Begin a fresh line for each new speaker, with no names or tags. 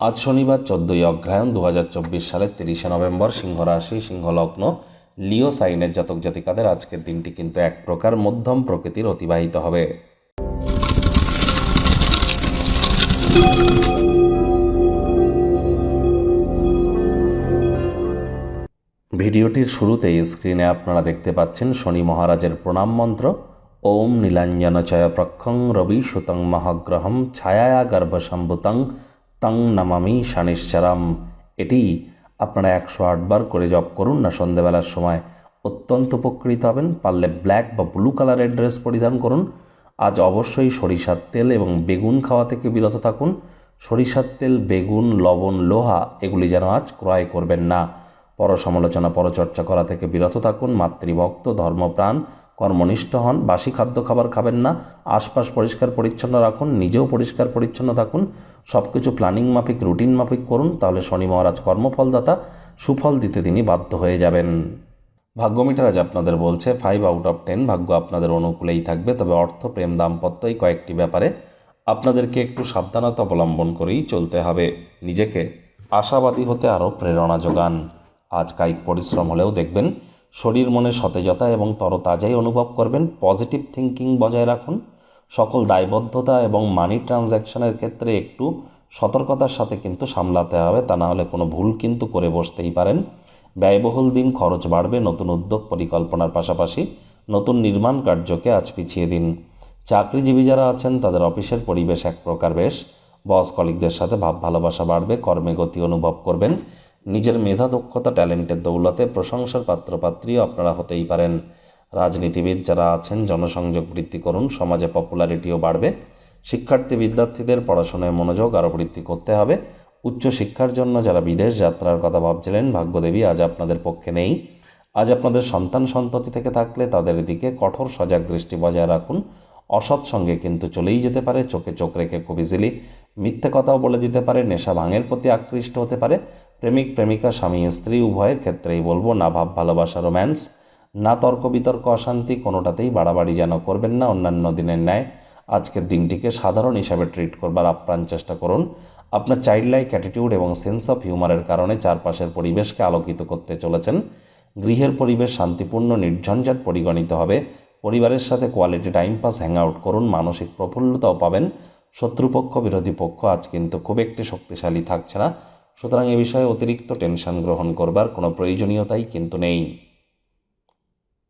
আজ শনিবার চোদ্দই অগ্রহায়ণ দু হাজার চব্বিশ সালের তিরিশে নভেম্বর সিংহ রাশি সিংহ লগ্ন লিও সাইনের জাতক জাতিকাদের আজকের দিনটি কিন্তু এক প্রকার মধ্যম প্রকৃতির অতিবাহিত হবে। ভিডিওটির শুরুতেই স্ক্রিনে আপনারা দেখতে পাচ্ছেন শনি মহারাজের প্রণাম মন্ত্র। ওম নীলাঞ্জন চয় প্রক্ষং রবি সুতং মহাগ্রহম ছায়া গর্ভসম্ভুতং তং নমামি শানিশ্চরম। এটি আপনারা একশো আটবার করে জপ করুন না সন্ধ্যেবেলার সময় অত্যন্ত উপকৃত হবেন। পারলে ব্ল্যাক বা ব্লু কালারের ড্রেস পরিধান করুন। আজ অবশ্যই সরিষার তেল এবং বেগুন খাওয়া থেকে বিরত থাকুন। সরিষার তেল, বেগুন, লবণ, লোহা এগুলি যেন আজ ক্রয় করবেন না। পরসমালোচনা, পরচর্চা করা থেকে বিরত থাকুন। মাতৃভক্ত, ধর্মপ্রাণ কর্মনিষ্ঠ হন, বাসি খাদ্য খাবার খাবেন না, আশপাশ পরিষ্কার পরিচ্ছন্ন রাখুন, নিজেও পরিষ্কার পরিচ্ছন্ন থাকুন। সব কিছু প্ল্যানিং মাফিক, রুটিন মাফিক করুন, তাহলে শনি মহারাজ কর্মফলদাতা, সুফল দিতে তিনি বাধ্য হয়ে যাবেন। ভাগ্য মিটার আজ আপনাদের বলছে ফাইভ আউট অফ টেন ভাগ্য আপনাদের অনুকূলেই থাকবে, তবে অর্থ, প্রেম দাম্পত্য এই কয়েকটি ব্যাপারে আপনাদেরকে একটু সাবধানতা অবলম্বন করেই চলতে হবে। নিজেকে আশাবাদী হতে আরও প্রেরণা যোগান। আজ কায়িক পরিশ্রম হলেও দেখবেন শরীর মনে সতেজতা এবং তরতাজাই অনুভব করবেন। পজিটিভ থিঙ্কিং বজায় রাখুন। সকল দায়বদ্ধতা এবং মানি ট্রানজ্যাকশনের ক্ষেত্রে একটু সতর্কতার সাথে কিন্তু সামলাতে হবে, তা না হলে কোনো ভুল কিন্তু করে বসতেই পারেন। ব্যয়বহুল দিন, খরচ বাড়বে, নতুন উদ্যোগ পরিকল্পনার পাশাপাশি নতুন নির্মাণ কার্যকে আজ পিছিয়ে দিন। চাকরিজীবী যারা আছেন, তাদের অফিসের পরিবেশ এক প্রকার বেশ। বস কলিকদের সাথে ভাব ভালোবাসা বাড়বে, কর্মে গতি অনুভব করবেন। নিজের মেধা দক্ষতা ট্যালেন্টের দৌলতে প্রশংসার পাত্রপাত্রীও আপনারা হতেই পারেন। রাজনীতিবিদ যারা আছেন, জনসংযোগ বৃদ্ধি করুন, সমাজে পপুলারিটিও বাড়বে। শিক্ষার্থী বিদ্যার্থীদের পড়াশোনায় মনোযোগ আরও বৃদ্ধি করতে হবে। উচ্চ শিক্ষার জন্য যারা বিদেশ যাত্রার কথা ভাবছিলেন, ভাগ্যদেবী আজ আপনাদের পক্ষে নেই। আজ আপনাদের সন্তান সন্ততি থেকে থাকলে তাদের দিকে কঠোর সজাগ দৃষ্টি বজায় রাখুন। অসৎ সঙ্গে কিন্তু চলেই যেতে পারে, চোখে চোখ রেখে খুব ইজিলি মিথ্যে কথাও বলে দিতে পারে, নেশা ভাঙের প্রতি আকৃষ্ট হতে পারে। প্রেমিক, প্রেমিকা, স্বামী, স্ত্রী, উভয়ের ক্ষেত্রেই বলব, না ভাব, ভালোবাসা রোম্যান্স না তর্ক, বিতর্ক, অশান্তি, কোনোটাতেই বাড়াবাড়ি যেন করবেন না অন্যান্য দিনের ন্যায়। আজকের দিনটিকে সাধারণ হিসাবে ট্রিট করবার আপ্রাণ চেষ্টা করুন। আপনার চাইল্ড লাইক অ্যাটিটিউড এবং সেন্স অফ হিউমারের কারণে চারপাশের পরিবেশকে আলোকিত করতে চলেছেন। গৃহের পরিবেশ শান্তিপূর্ণ, নির্ঝঞ্ঝাট পরিগণিত হবে। পরিবারের সাথে quality time pass hang out করুন, মানসিক প্রফুল্লতাও পাবেন। শত্রুপক্ষ, বিরোধী পক্ষ, আজ কিন্তু খুব একটি শক্তিশালী থাকছে না। সুতরাং এ বিষয়ে অতিরিক্ত টেনশন গ্রহণ করবার কোনো প্রয়োজনীয়তাই কিন্তু নেই।